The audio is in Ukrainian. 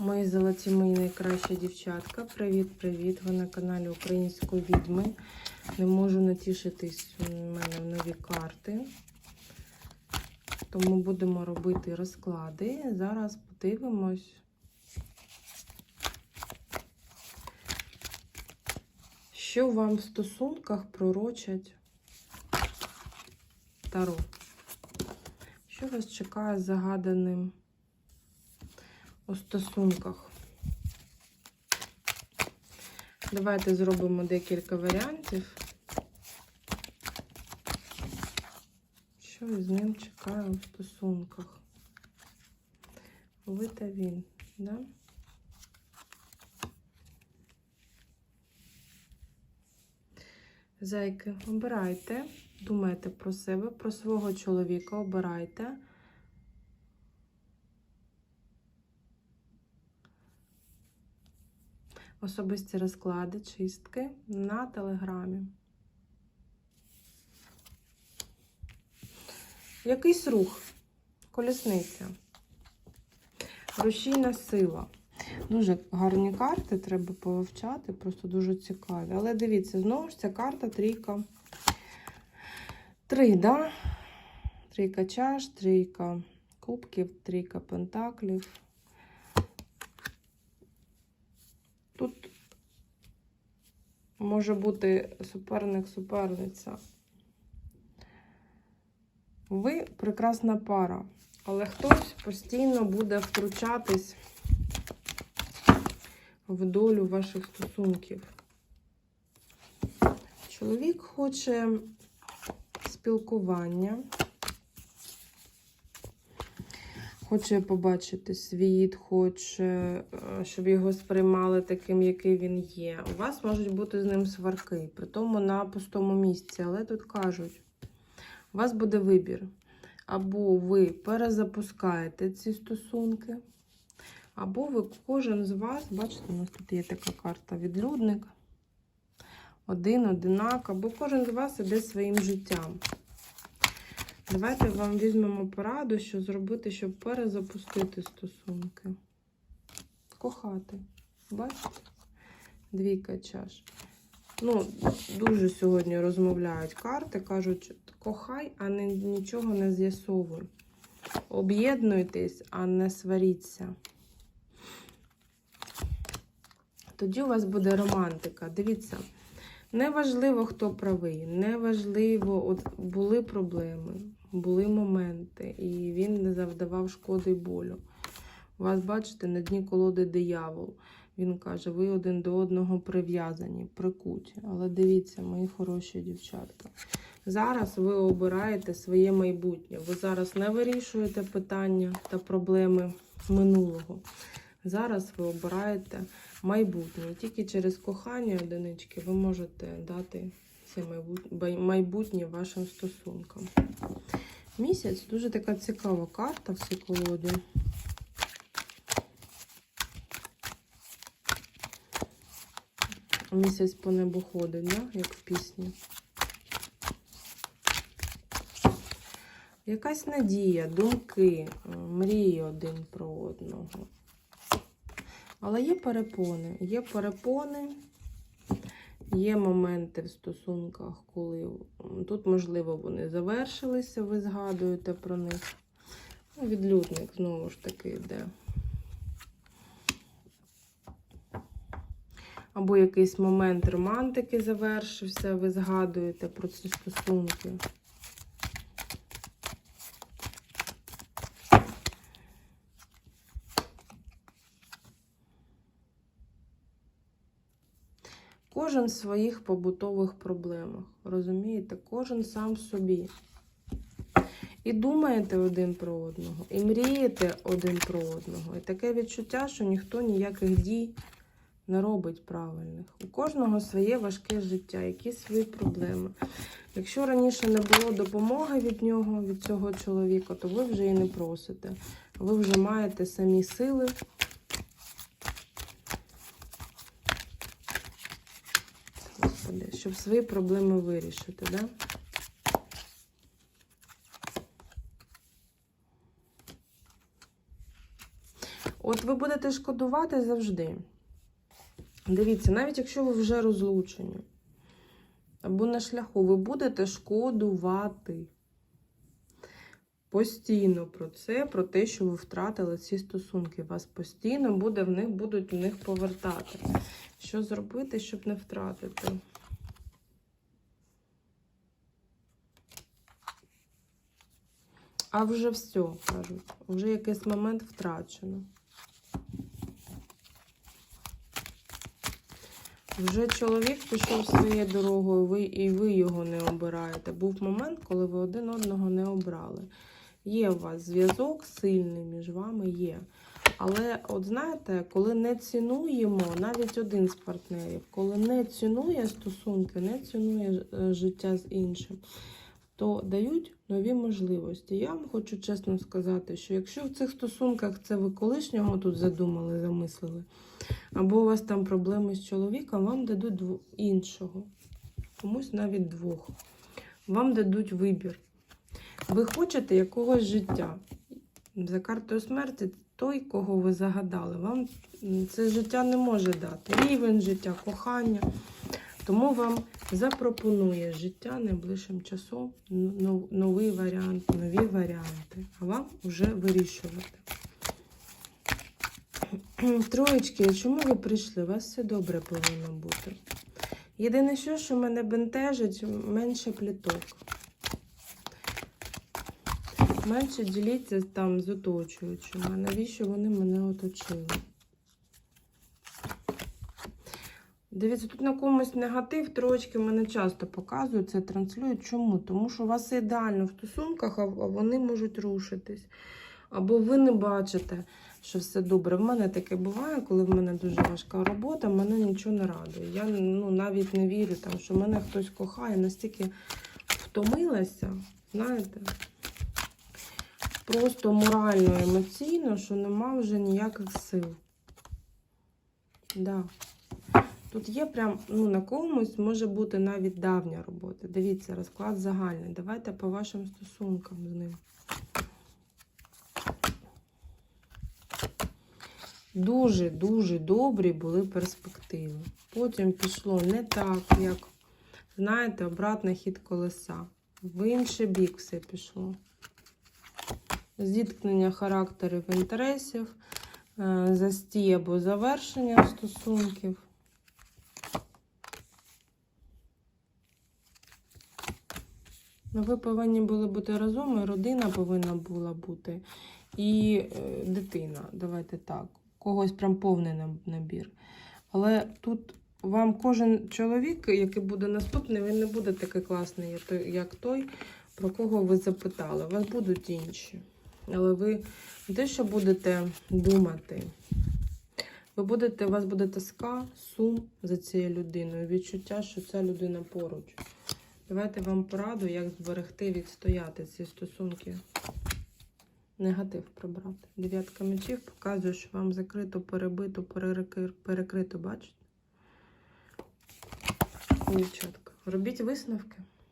Мої золоті, мої найкращі дівчатка. Привіт-привіт! Ви на каналі Української відьми. Не можу натішитись у мене нові карти. Тому будемо робити розклади. Зараз подивимось. Що вам в стосунках пророчать Таро? Що вас чекає загаданим у стосунках? Давайте зробимо декілька варіантів. Що з ним чекає у стосунках? Ви та він, да? Зайки, обирайте, думайте про себе, про свого чоловіка, обирайте. Особисті розклади, чистки на телеграмі. Якийсь рух, колісниця, рушійна сила. Дуже гарні карти, треба повивчати, просто дуже цікаві. Але дивіться, знову ж ця карта трійка. Три, да? Трійка чаш, трійка кубків, трійка пентаклів. Тут може бути суперник-суперниця. Ви прекрасна пара, але хтось постійно буде втручатись в долю ваших стосунків. Чоловік хоче спілкування, хоче побачити світ, хоче, е, щоб його сприймали таким, який він є. У вас можуть бути з ним сварки, при тому на пустому місці, але тут кажуть, у вас буде вибір. Або ви перезапускаєте ці стосунки, або ви кожен з вас, бачите, у нас тут є така карта відлюдник. Один, одинак, або кожен з вас іде своїм життям. Давайте вам візьмемо пораду, що зробити, щоб перезапустити стосунки. Кохати. Бачите? Двійка чаш. Ну, дуже сьогодні розмовляють карти, кажуть, кохай, а не, нічого не з'ясовуй. Об'єднуйтесь, а не сваріться. Тоді у вас буде романтика. Дивіться, неважливо, хто правий, неважливо, от були проблеми, були моменти, і він не завдавав шкоди й болю. Вас, бачите, на дні колоди диявол. Він каже, ви один до одного прив'язані, прикуті. Але дивіться, мої хороші дівчатка. Зараз ви обираєте своє майбутнє. Ви зараз не вирішуєте питання та проблеми минулого. Зараз ви обираєте майбутнє. Тільки через кохання одинички ви можете дати це майбутнє вашим стосункам. Місяць дуже така цікава карта в цій колоді. Місяць по небу ходить, да? як в пісні. Якась надія, думки, мрії один про одного. Але є перепони. Є перепони, є моменти в стосунках, коли тут, можливо, вони завершилися, ви згадуєте про них. Ну, Відлюдник, знову ж таки, йде. Або якийсь момент романтики завершився, ви згадуєте про ці стосунки. Кожен в своїх побутових проблемах. Розумієте? Кожен сам собі. І думаєте один про одного, і мрієте один про одного. І таке відчуття, що ніхто ніяких дій не робить правильних. У кожного своє важке життя, якісь свої проблеми. Якщо раніше не було допомоги від нього, від цього чоловіка, то ви вже і не просите. Ви вже маєте самі сили. Щоб свої проблеми вирішити, да? От ви будете шкодувати завжди. Дивіться, навіть якщо ви вже розлучені або на шляху, ви будете шкодувати постійно про це, про те, що ви втратили ці стосунки. Вас постійно буде в них, будуть в них повертати. Що зробити, щоб не втратити? А вже все, кажуть. Вже якийсь момент втрачено. Вже чоловік пішов своєю дорогою, ви, і ви його не обираєте. Був момент, коли ви один одного не обрали. Є у вас зв'язок сильний між вами є. Але, от знаєте, коли не цінуємо, навіть один з партнерів, коли не цінує стосунки, не цінує е, життя з іншим, то дають нові можливості. Я вам хочу чесно сказати, що якщо в цих стосунках це ви колишнього тут задумали, замислили, або у вас там проблеми з чоловіком, вам дадуть іншого, комусь навіть двох. Вам дадуть вибір. Ви хочете якогось життя. За картою смерті той, кого ви загадали, вам це життя не може дати. Рівень життя, кохання. Тому вам запропонує життя найближчим часом новий варіант, нові варіанти. А вам вже вирішувати. Троєчки, чому ви прийшли? У вас все добре повинно бути. Єдине, що, що мене бентежить, менше пліток. Менше діліться там з оточуючими. Навіщо вони мене оточили? Дивіться, тут на комусь негатив, троєчки мене часто показують, це транслюють. Чому? Тому що у вас ідеально в стосунках, а а вони можуть рушитись. Або ви не бачите, що все добре. В мене таке буває, коли в мене дуже важка робота, мене нічого не радує. Я ну, навіть не вірю, там, що мене хтось кохає, настільки втомилася, знаєте, просто морально, емоційно, що нема вже ніяких сил. Да. Тут є прям, ну, на комусь може бути навіть давня робота. Дивіться, розклад загальний. Давайте по вашим стосункам з ним. Дуже-дуже добрі були перспективи. Потім пішло не так, як, знаєте, обратний хід колеса. В інший бік все пішло. Зіткнення характерів інтересів, е, застій або завершення стосунків. Ну, ви повинні були бути разом, і родина повинна була бути, і е, дитина. Давайте так. Когось прям повний набір. Але тут вам кожен чоловік, який буде наступний, він не буде такий класний, як той- про кого ви запитали. У вас будуть інші. Але ви не те, що будете думати. Ви будете, у вас буде тоска, сум за цією людиною, відчуття, що ця людина поруч. Давайте вам пораду, як зберегти, відстояти ці стосунки. Негатив прибрати. Дев'ятка мечів показує, що вам закрито, перебито, перекрито, бачите? Дівчатка. Робіть висновки.